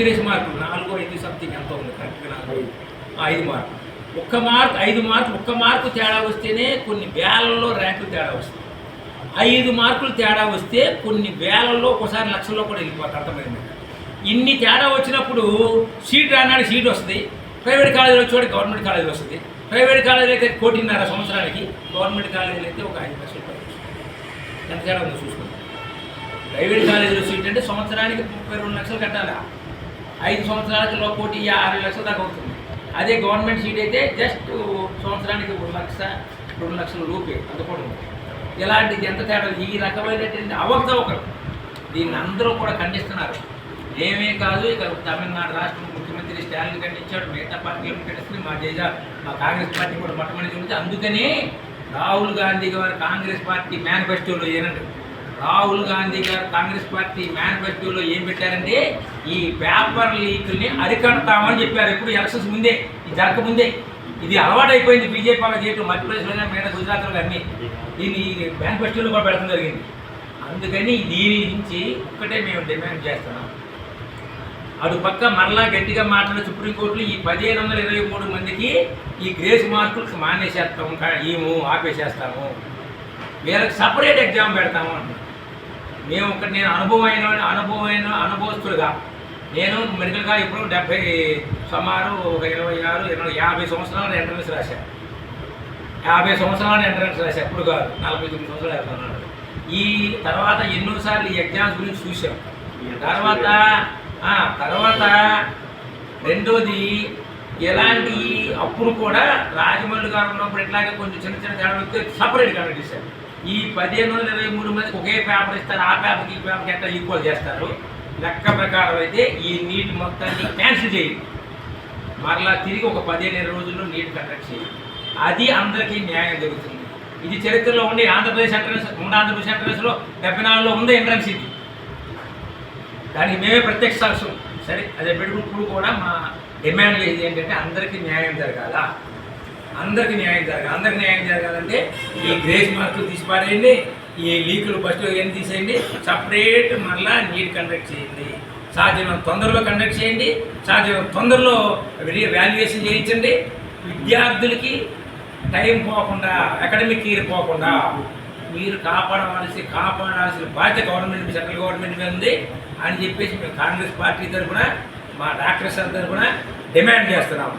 Grace మార్కులు నాలుగు ఐదు సంథింగ్ ఎంత ఉంది కరెక్ట్గా నాలుగు ఆ, ఐదు మార్కులు. ఒక్క మార్క్ ఐదు మార్కులు ఒక్క మార్కు తేడా వస్తేనే కొన్ని వేలల్లో ర్యాంకులు తేడా వస్తాయి. ఐదు మార్కులు తేడా వస్తే కొన్ని వేలల్లో ఒకసారి లక్షల్లో కూడా వెళ్ళిపోతారు అర్థమైంది? ఇన్ని తేడా వచ్చినప్పుడు సీట్ రానాడు సీట్ వస్తుంది. ప్రైవేట్ కాలేజీలో వచ్చి గవర్నమెంట్ కాలేజీలో వస్తుంది. ప్రైవేట్ కాలేజీలో అయితే కోటిన్నర సంవత్సరానికి గవర్నమెంట్ కాలేజీలో అయితే ఒక ఐదు లక్షలు ఎంత తేడా ఉందో చూసుకోండి. ప్రైవేట్ కాలేజీలో సీట్ అంటే సంవత్సరానికి ముప్పై రెండు లక్షలు కట్టాలి? ఐదు సంవత్సరాలకి కోటి యాభై లక్షల దాకా అవుతుంది. అదే గవర్నమెంట్ సీట్ అయితే జస్ట్ సంవత్సరానికి ఒక లక్ష రెండు లక్షల రూపే అంత కూడా ఉంది. ఇలాంటిది ఎంత తేడా? ఈ రకమైనటువంటి అవకతవకలు దీన్ని అందరూ కూడా ఖండిస్తున్నారు. ఏమీ కాదు ఇక తమిళనాడు రాష్ట్ర ముఖ్యమంత్రి స్టాలిన్ ఖండించాడు మిగతా పార్టీలు ఖండిస్తుంది మా జేజా మా కాంగ్రెస్ పార్టీ కూడా మొట్టమొదటి ఉంది అందుకని రాహుల్ గాంధీ గారు కాంగ్రెస్ పార్టీ మేనిఫెస్టోలో ఏనంటారు రాహుల్ గాంధీ గారు కాంగ్రెస్ పార్టీ మేనిఫెస్టోలో ఏం పెట్టారంటే ఈ పేపర్ లీకుల్ని అరికడతామని చెప్పారు. ఎప్పుడు ఎలక్షన్స్ ముందే ఇది జరగక ముందే ఇది అయిపోయింది బీజేపీ వాళ్ళకి చేయటం మధ్యప్రదేశ్లో కానీ గుజరాత్లో అన్ని. దీన్ని మేనిఫెస్టోలో కూడా పెడతాం జరిగింది. అందుకని దీని నుంచి ఒక్కటే మేము డిమాండ్ చేస్తున్నాం. అటు పక్క మరలా గట్టిగా మాట్లాడిన సుప్రీంకోర్టులు ఈ పదిహేను వందల ఇరవై మూడు మందికి ఈ గ్రేస్ మార్కులు మానేసేస్తాము కా- ఆపేసేస్తాము. వీళ్ళకి సపరేట్ ఎగ్జామ్ పెడతాము అంటున్నాం మేము ఒక నేను అనుభవమైన అనుభవమైన అనుభవస్తులుగా నేను మెడికల్గా ఇప్పుడు డెబ్బై సుమారు ఒక ఇరవై ఆరు ఇరవై యాభై సంవత్సరాలు ఎంట్రన్స్ రాశాను. యాభై సంవత్సరాలు ఎంట్రన్స్ రాశాను. ఎప్పుడు కాదు నలభై తొమ్మిది సంవత్సరాలు వెళ్తున్నాడు ఈ తర్వాత ఎన్నోసార్లు ఈ ఎగ్జామ్స్ గురించి చూసాం తర్వాత తర్వాత రెండోది ఎలాంటి అప్పుడు కూడా రాజమౌళి గారు ఉన్నప్పుడు ఎట్లాగే కొంచెం చిన్న చిన్న తేడా వస్తే సపరేట్ కండక్ట్ చేశారు ఈ పదిహేను వందల ఇరవై మూడు మందికి ఒకే పేపర్ ఇస్తారు. ఆ పేపర్కి ఈ పేపర్కి ఎట్లా ఈక్వల్ చేస్తారు? లెక్క ప్రకారం అయితే ఈ నీట్ మొత్తాన్ని క్యాన్సిల్ చేయండి. మరలా తిరిగి ఒక పదిహేను ఇరవై రోజుల్లో నీట్ కండక్ట్ చేయండి. అది అందరికీ న్యాయం జరుగుతుంది. ఇది చరిత్రలో ఉండి ఆంధ్రప్రదేశ్ ఎంట్రన్స్ ఉన్న ఆంధ్రప్రదేశ్ ఎంట్రన్స్లో డెబ్బై నాలుగులో ఉంది ఎంట్రన్స్ ఇది. దానికి మేమే ప్రత్యక్ష సాక్ష్యం సరే అదే పెట్టుకుప్పుడు కూడా మా డిమాండ్ చేసేది ఏంటంటే అందరికీ న్యాయం జరగాల? అందరికీ న్యాయం జరగాలి. అందరికీ న్యాయం జరగాలంటే ఈ గ్రేస్ మార్కులు తీసి పారేయండి ఈ లీకులు ఫస్ట్ ఏం తీసేయండి సపరేట్ మళ్ళా నీట్ కండక్ట్ చేయండి. సాధ్యమైన తొందరలో కండక్ట్ చేయండి సాధ్యమైన తొందరలో వాల్యుయేషన్ చేయించండి. విద్యార్థులకి టైం పోకుండా అకాడమిక్ ఇయర్ పోకుండా మీరు కాపాడవలసి కాపాడాల్సిన బాధ్యత గవర్నమెంట్ సెంట్రల్ గవర్నమెంట్ మీద ఉంది అని చెప్పేసి మేము కాంగ్రెస్ పార్టీ తరఫున మా డాక్టర్స్ తరఫున డిమాండ్ చేస్తున్నాము.